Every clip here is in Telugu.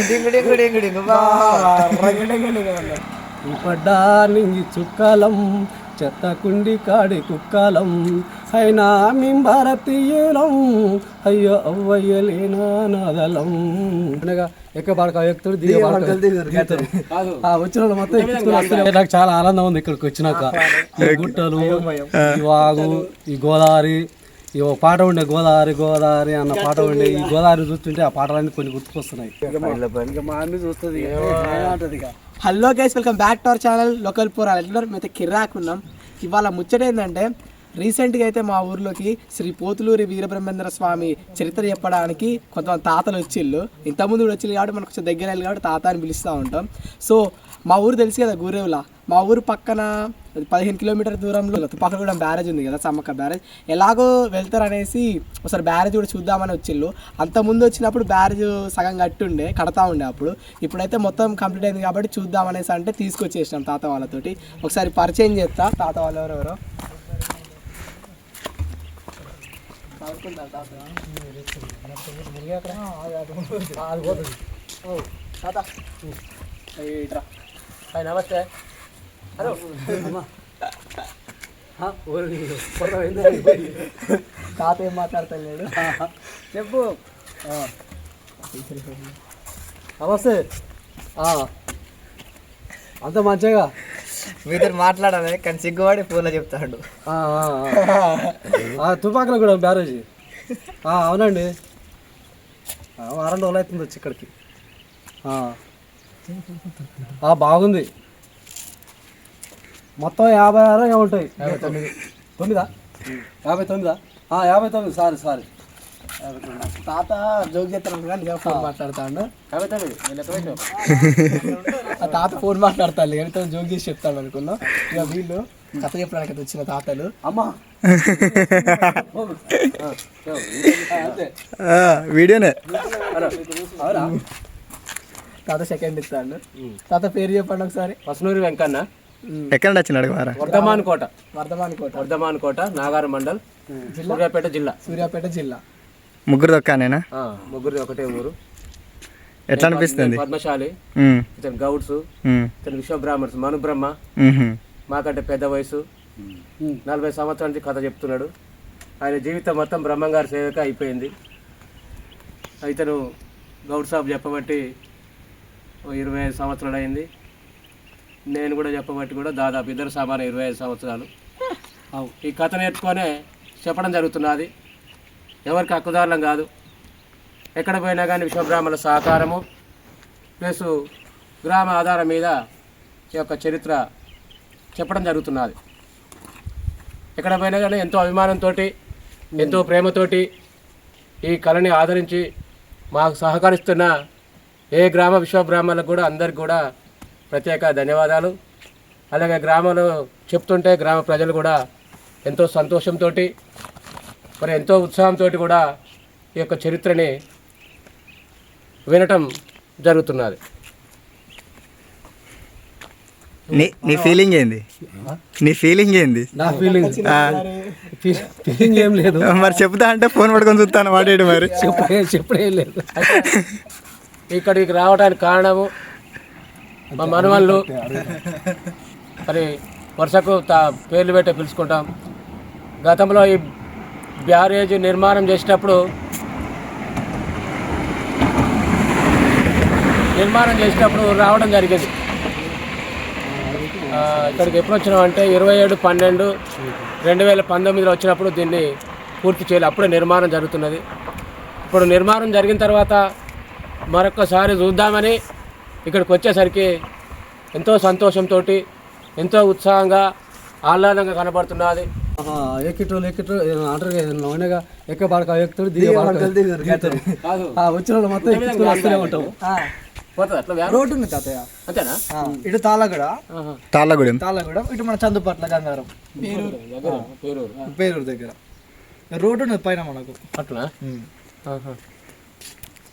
డింగు నింగి చుక్కలం చెత్త కుండి కాడి కుక్కలం అయినా మేం భారతీయులం అయ్యో అవ్వయ్యలేనా నాదలం అనగా ఎక్క పాడక ఎక్కుతాడు ఆ వచ్చిన మొత్తం ఎక్కించుకుని నాకు చాలా ఆనందం ఉంది ఇక్కడికి వచ్చినాక ఈ గుట్టలు ఈ వాగు ఈ గోదావరి ఈ ఓ పాట ఉండే గోదావరి గోదావరి అన్న పాట ఉండే ఈ గోదావరి చూస్తుంటే ఆ పాటలన్నీ కొన్ని గుర్తుకొస్తున్నాయి. Hello guys welcome back to our channel local poor. ఎల్లర్ అయితే కిర్రాక్ ఉన్నాం ఇవాళ ముచ్చట ఏంటంటే రీసెంట్గా అయితే మా ఊర్లోకి శ్రీ పోతులూరి వీరబ్రహ్మేంద్ర స్వామి చరిత్ర చెప్పడానికి కొంతమంది తాతలు వచ్చిళ్ళు. ఇంతకుముందు కూడా వచ్చిళ్ళు కాబట్టి మనకు కొంచెం దగ్గర వెళ్ళి కాబట్టి తాత అని పిలుస్తూ ఉంటాం. సో మా ఊరు తెలుసు కదా గురేవుల. మా ఊరు పక్కన పదిహేను కిలోమీటర్ దూరంలో తుపాకగూడెం బ్యారేజ్ ఉంది కదా సమ్మక్క బ్యారేజ్. ఎలాగో వెళ్తారు అనేసి ఒకసారి బ్యారేజ్ కూడా చూద్దామని వచ్చిళ్ళు. అంత ముందు వచ్చినప్పుడు బ్యారేజ్ సగం కట్టి ఉండే కడతా ఉండే అప్పుడు. ఇప్పుడైతే మొత్తం కంప్లీట్ అయింది కాబట్టి చూద్దాం అనేసి అంటే తీసుకొచ్చేసినాం తాత వాళ్ళతోటి. ఒకసారి పరిచయం చేస్తా. తాత వాళ్ళు ఎవరెవరో తాత ఇట్రా హాయ్ నమస్తే. హలో. తాత ఏం మాట్లాడతలేడు. చెప్పు. నమస్తే. ఆ. అంత మంచిగా? మీతో మాట్లాడాలి కానీ సిగ్గుపడి ఫోన్లో చెప్తాడు. ఆ, ఆ, ఆ. ఆ, తుపాకులో కూడా బ్యారేజీ. ఆ, అవునండి. ఆ, వారం రోజులు అవుతుంది వచ్చి ఇక్కడికి. ఆ. ఆ, బాగుంది. మొత్తం యాభై ఆరు ఏమో ఉంటాయి. తొమ్మిదా? యాభై తొమ్మిదా? ఆ, యాభై తొమ్మిది. Sorry sorry. తాత జోక్ చేస్తాను కానీ నిజంగా ఫోన్ మాట్లాడతాడు. ఆ తాత ఫోన్ మాట్లాడతాడు ఎవరితో జోక్ చేసి చెప్తాడు అనుకున్నాం. ఇక వీళ్ళు కథ చెప్పడానికి వచ్చిన తాతలు. అమ్మా. వీడియోనే. తాత సెకండ్ ఇస్తాడు. తాత పేరు చెప్పండి ఒకసారి. పసునూరి వెంకన్న. ఎక్కడ వచ్చినాడు వారా? వర్ధమాన్ కోట. వర్ధమాన్ కోట. వర్ధమాన్ కోట నాగార్ మండల్ సూర్యాపేట జిల్లా. సూర్యాపేట జిల్లా. ముగ్గురు దొక్కానేనా ఆ, ముగ్గురు ఒకటే ఊరు. ఎట్లా అనిపిస్తుంది? పద్మశాలి ఇతను గౌడ్స్ ఇతను విశ్వబ్రాహ్మణ్స్ మనుబ్రహ్మ. ఉమ్హు. మాకంటే పెద్ద వయసు. నలభై సంవత్సరాల నుంచి కథ చెప్తున్నాడు. ఆయన జీవితం మొత్తం బ్రహ్మంగారి సేవక అయిపోయింది. ఇతను గౌడ్ సాబ్ చెప్పబట్టి ఇరవై ఐదు సంవత్సరాలు అయింది. నేను కూడా చెప్పబట్టి కూడా దాదాపు ఇద్దరు సమానం ఇరవై ఐదు సంవత్సరాలు. ఈ కథ నేర్చుకొనే చెప్పడం జరుగుతున్నది. ఎవరికి హక్కుదారులం కాదు. ఎక్కడ పోయినా కానీ విశ్వబ్రాహ్మణుల సహకారము ప్లస్ గ్రామ ఆధారం మీద ఈ యొక్క చరిత్ర చెప్పడం జరుగుతున్నది. ఎక్కడ పోయినా కానీ ఎంతో అభిమానంతో ఎంతో ప్రేమతోటి ఈ కళని ఆదరించి మాకు సహకరిస్తున్న ఏ గ్రామ విశ్వబ్రాహ్మణులకు కూడా అందరికి కూడా ప్రత్యేక ధన్యవాదాలు. అలాగే గ్రామంలో చెప్తుంటే గ్రామ ప్రజలు కూడా ఎంతో సంతోషంతో మరి ఎంతో ఉత్సాహంతో కూడా ఈ యొక్క చరిత్రని వినటం జరుగుతున్నది. నీ నీ ఫీలింగ్ ఏంది? నీ ఫీలింగ్ ఏంది? నా ఫీలింగ్ ఫీలింగ్ ఏం లేదు. మరి చెప్తా అంటే ఫోన్ పట్టుకొని చూస్తాను వాడేడు మరి. చెప్పే చెప్పడే లేదు. ఇక్కడికి రావడానికి కారణము మా మనవళ్ళు. మరి వరుసకు తా పేర్లు పెట్టే పిలుచుకుంటాం. గతంలో ఈ బ్యారేజ్ నిర్మాణం చేసినప్పుడు నిర్మాణం చేసినప్పుడు రావడం జరిగేది. ఇక్కడికి ఎప్పుడు వచ్చినాం అంటే ఇరవై ఏడు పన్నెండు రెండు వేల పంతొమ్మిదిలో వచ్చినప్పుడు దీన్ని పూర్తి చేయాలి. అప్పుడే నిర్మాణం జరుగుతున్నది. ఇప్పుడు నిర్మాణం జరిగిన తర్వాత మరొకసారి చూద్దామని ఇక్కడికి వచ్చేసరికి ఎంతో సంతోషంతో ఎంతో ఉత్సాహంగా ఆహ్లాదంగా కనబడుతున్నది. ఎక్కిటోళ్ళు ఎక్కిటో అంటారు నూనెగా ఎక్క పాడక ఎక్కుతాడు దిగ వచ్చిన వాళ్ళు మొత్తం ఎక్కించుకుని వస్తూనే ఉంటాం పోతుంది అట్లా వ్యాన్? రోడ్డు ఉంది తాతయ్య. అంతేనా? ఇటు తాళగడ. ఆహా. తాళ్ళగూడెం తాళగూడెం ఇటు మన చందుపట్ల గంగారం. దగ్గర పేరూరు పేరూరు దగ్గర. రోడ్డు ఉన్నది పైన మనకు. అట్లా.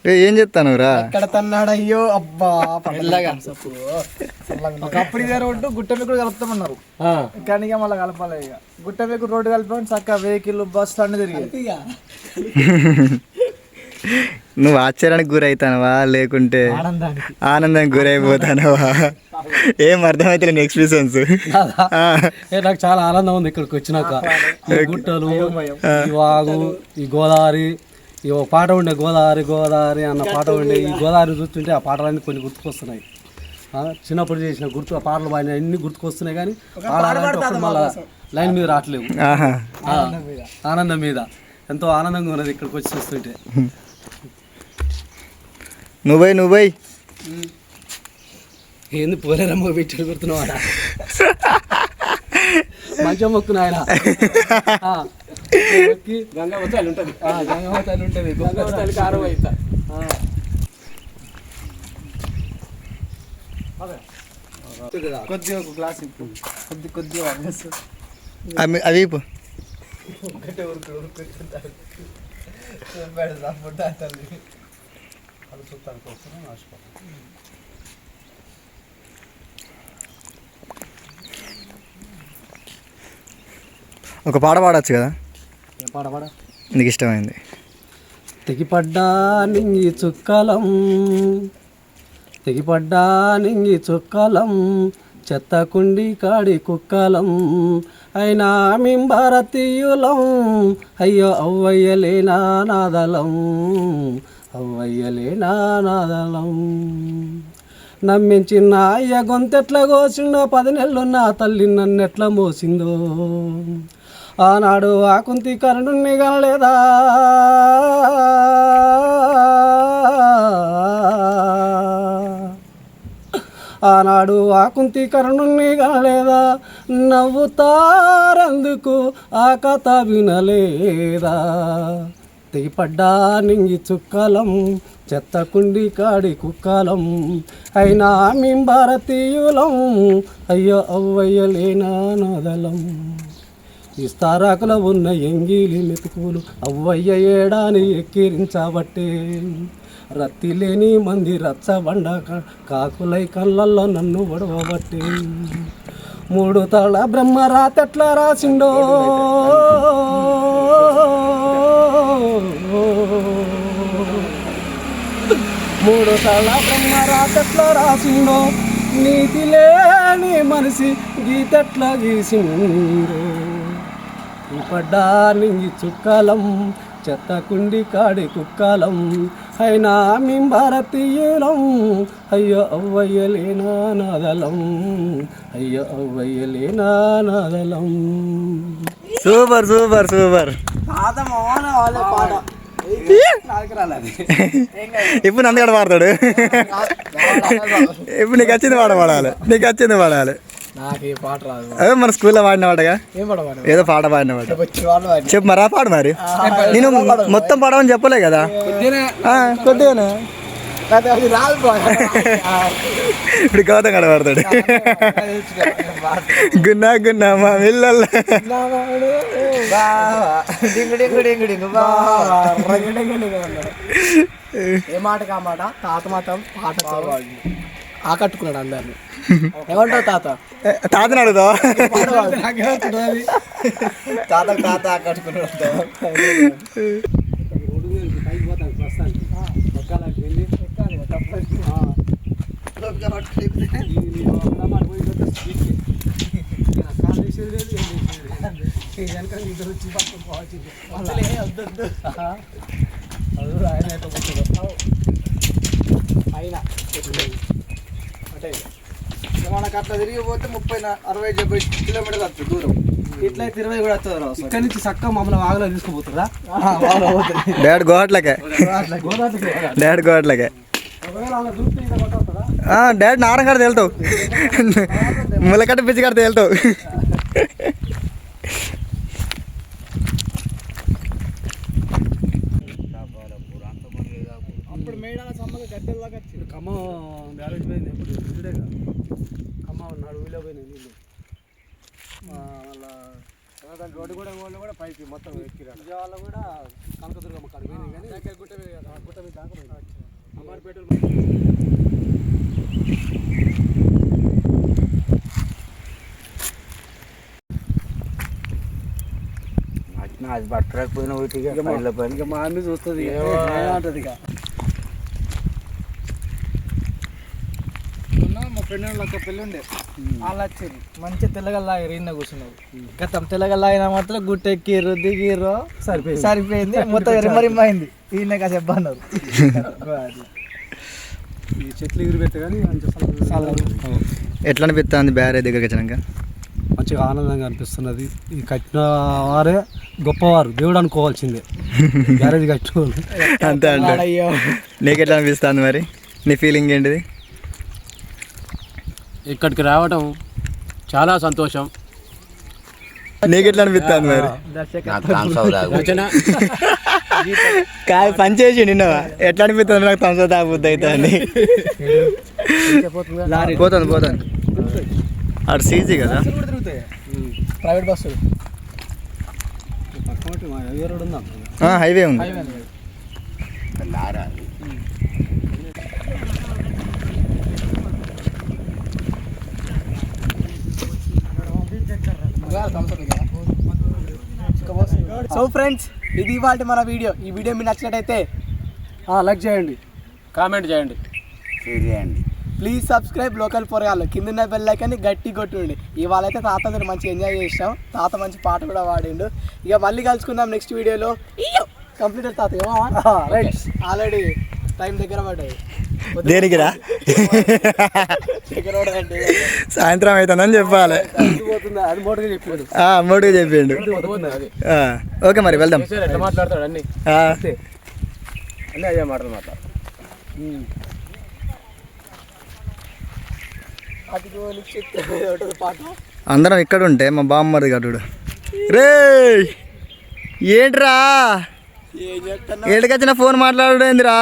ఏ ఏం చెప్తాను రా ఎక్కడ తన్నాడు అయ్యో అబ్బా మెల్లగా. ఒకప్పుడు ఇదే రోడ్డు గుట్ట మీద కూడా కలుపుతామన్నారు. ఆ, కానీ ఇక మళ్ళీ కలపాలి ఇక. గుట్ట మీద రోడ్డు కలిపామని చక్కగా వెహికల్ బస్ అన్ని తిరిగి నువ్వు ఆశ్చర్యానికి గురవుతానవా? లేకుంటే ఆనందానికి. గురైపోతానవా? ఏం అర్థమైతే నీ ఎక్స్పీరియన్స్ నాకు చాలా ఆనందం ఉంది ఇక్కడికి వచ్చినాక. ఈ గుట్టలు ఈ వాగు ఈ గోదావరి ఈ ఒక పాట ఉండే గోదావరి గోదావరి అన్న పాట ఉండే. ఈ గోదావరి చూస్తుంటే ఆ పాటలన్నీ కొన్ని గుర్తుకొస్తున్నాయి. ఆ, చిన్నప్పుడు చేసిన గుర్తు ఆ పాటలు పాడిన అన్ని గుర్తుకొస్తున్నాయి కానీ పాడాలంటే ఒక్కటి మళ్ళా లైన్ మీద రావట్లేవు. ఆ, ఆనందం మీద. ఎంతో ఆనందంగా ఉన్నది ఇక్కడికి వచ్చి చూస్తుంటే. నువ్వై నువ్వై. ఏంది పోలేరమ్మ పెట్టి గుర్తున్నావు మంచిగా మొక్కున ఆయన ఆ, మొక్కి గంగా ఉంటుంది ఆ, గంగవతాలు ఉంటుంది గంగా కారం అవుతా కొద్దిగా ఒక గ్లాస్ ఇప్పు. కొద్ది కొద్ది అవి అవి ఇప్పు. ఒక పాట పాడచ్చు కదా? నీకు ఇష్టమైంది. తెగిపడ్డా నింగి చుక్కలం తెగిపడ్డా నింగి చుక్కలం చెత్త కుండి కాడి కుక్కలం అయినా మేం భారతీయులం అయ్యో అవ్వయ్యలేనా నాదలం అవ్వయ్యలేనా నాదలం. నమ్మించిన అయ్య గొంతెట్ల కోసిండో పది నెలలు నా తల్లి నన్నెట్లా మోసిందో. ఆనాడు ఆ కుంతి కరుణుణ్ణి కనలేదా ఆనాడు ఆ కుంతి కరుణుణ్ణి కనలేదా నవ్వుతారందుకు ఆ కథ వినలేదా? తెగిపడ్డా నింగి చుక్కలం చెత్త కుండి కాడి కుక్కలం అయినా మేం భారతీయులం అయ్యో అవ్వయ్యలేనా నాదలం. ఇస్తారాకులో ఉన్న ఎంగిలి మెతుకులు అవ్వయ్య ఏడాని ఎక్కిరించబట్టే రత్తి లేని మంది రచ్చబండ కాకులై కళ్ళల్లో నన్ను వడవబట్టే మూడు తల బ్రహ్మ రాతెట్లా రాసిండో. మూడు తల బ్రహ్మ రాతెట్లా రాసిండో. నీతి లేని మనిషి గీతెట్లా గీసిండో. పడ్డా నింగి చుక్కలం చెత్త కుండి కాడి కుక్కలం. అయినా మేం భారతీయులం అయ్యో అవ్వయ్యలేనా నాదలం అయ్యో అవ్వయ్యలేనా నాదలం. Super super super. పాత మోహన వాళ్ళే పాట నాకు రాలేదు ఇప్పుడు నందగడ పాడతాడు. ఇప్పుడు నీకు వచ్చింది పాట పాడాలి. నీకు వచ్చింది పాడాలి. నాకు ఏ పాట రాదు అదే మన స్కూల్లో పాడిన పాటగా ఏం పడవాడు ఏదో పాట పాడిన పాట వచ్చి వాళ్ళు వాడిని. చెప్పు మరా పాడు మరి నేను మొత్తం పాడమని చెప్పలే కదా ఆ, కొద్దిగానే. ఇప్పుడు గౌతమ్ గడ పాడతాడు గున్నా గున్నా మా మిల్లల్ ఏ ఆ మాట తాత మాత్రం పాటతో ఆకట్టుకున్నాడు అందరిని. ఏమంటావు తాత? తాతని అడుగుతావా? తాత తాత కట్టుకున్నాడు అయినా అంటే మనకు అట్లా తిరిగిపోతే ముప్పై అరవై డెబ్బై కిలోమీటర్లు వస్తుంది దూరం. ఇట్లయితే ఇరవై కూడా వస్తుంది ఇక్కడి నుంచి చక్క మమ్మల్ని వాగులో తీసుకుపోతురా? డాడ్ గోట్లకే. డాడ్ గోట్లకే? డాడ్ నారం కడితే వెళ్తావు ములకట్ట పిచ్చి కడితే వెళ్తావు అప్పుడు మేడాల సమ్మగా గడ్డల దాకా ఇప్పుడు ఖమ్మం బ్యారేజ్ పోయింది ఇప్పుడు ఇక్కడే కదా. ఖమ్మం ఉన్నాడు ఊళ్ళో పోయినాయి నీళ్ళు ఆ, మళ్ళా రోడ్డు కూడా వాళ్ళు కూడా పైకి మొత్తం ఎక్కిరాడు విజయవాడ కూడా కనకదుర్గమ్మ కాడికి పోయినాయి కానీ గుట్ట గుట్ట మీద దాకా. అమ్మారిపేట అది పట్టకపోయినా ఒకటి ఇక మా అమ్మ చూస్తుంది. అంటది ఇక? ఫ్రెండ్ ఒక పెళ్ళి ఉండే వాళ్ళు వచ్చారు మంచిగా తెల్లగల్లాగారు ఈయన కూర్చున్నారు గతం తెల్లగల్లాగిన మాత్రం గుట్టెక్కిర్రు దిగిర్రు. సరిపోయింది. సరిపోయింది. మొత్తం రిమ్మ రిమ్మ అయింది ఈయన కాసేపు అన్నారు. ఈ చెట్లు ఎగిరి పెట్టే కానీ మంచి ఎట్లా అనిపిస్తుంది బ్యారేజ్ దగ్గరికి వచ్చినాక? మంచిగా ఆనందంగా అనిపిస్తున్నది. ఈ కట్టిన వారే గొప్పవారు. దేవుడు అనుకోవాల్సిందే. గ్యారేజ్ కట్టిన వాళ్ళు. అంతే అంటే నీకు ఎట్లా అనిపిస్తుంది మరి? నీ ఫీలింగ్ ఏంటిది? ఇక్కడికి రావడం చాలా సంతోషం. నీకు ఎట్లా అనిపిస్తుంది మరి కాదు పని చేసి నిన్న ఎట్లా అనిపిస్తుంది నాకు తంస తాగబుద్ది అయితే అని? పోతుంది పోతుంది అటు సీజీ కదా? ప్రైవేట్ బస్సు హైవే ఉందా ఆ, హైవే ఉంది సో ఫ్రెండ్స్ ఇది ఇవాళ మన వీడియో. ఈ వీడియో మీకు నచ్చినట్టయితే లైక్ చేయండి. కామెంట్ చేయండి. ప్లీజ్ సబ్స్క్రైబ్ లోకల్ పొరగాళ్ళు కింద బెల్ ఐకాన్ని గట్టి కొట్టుండి ఇవాళ అయితే తాతతో మంచిగా ఎంజాయ్ చేసాం తాత మంచి పాట కూడా పాడిండు. ఇక మళ్ళీ కలుసుకుందాం నెక్స్ట్ వీడియోలో కంప్లీట్ తాత రైట్ ఆల్రెడీ టైం దగ్గర పడ్డాయి దేనికిరా? సాయంత్రం అవుతుందని చెప్పాలి. మోటుగా చెప్పాడు. ఓకే మరి వెళ్దాం. అందరం ఇక్కడ ఉంటే మా బామ్మది గడుడు రే ఏంట్రా? ఏడికొచ్చిన ఫోన్ మాట్లాడు ఏందిరా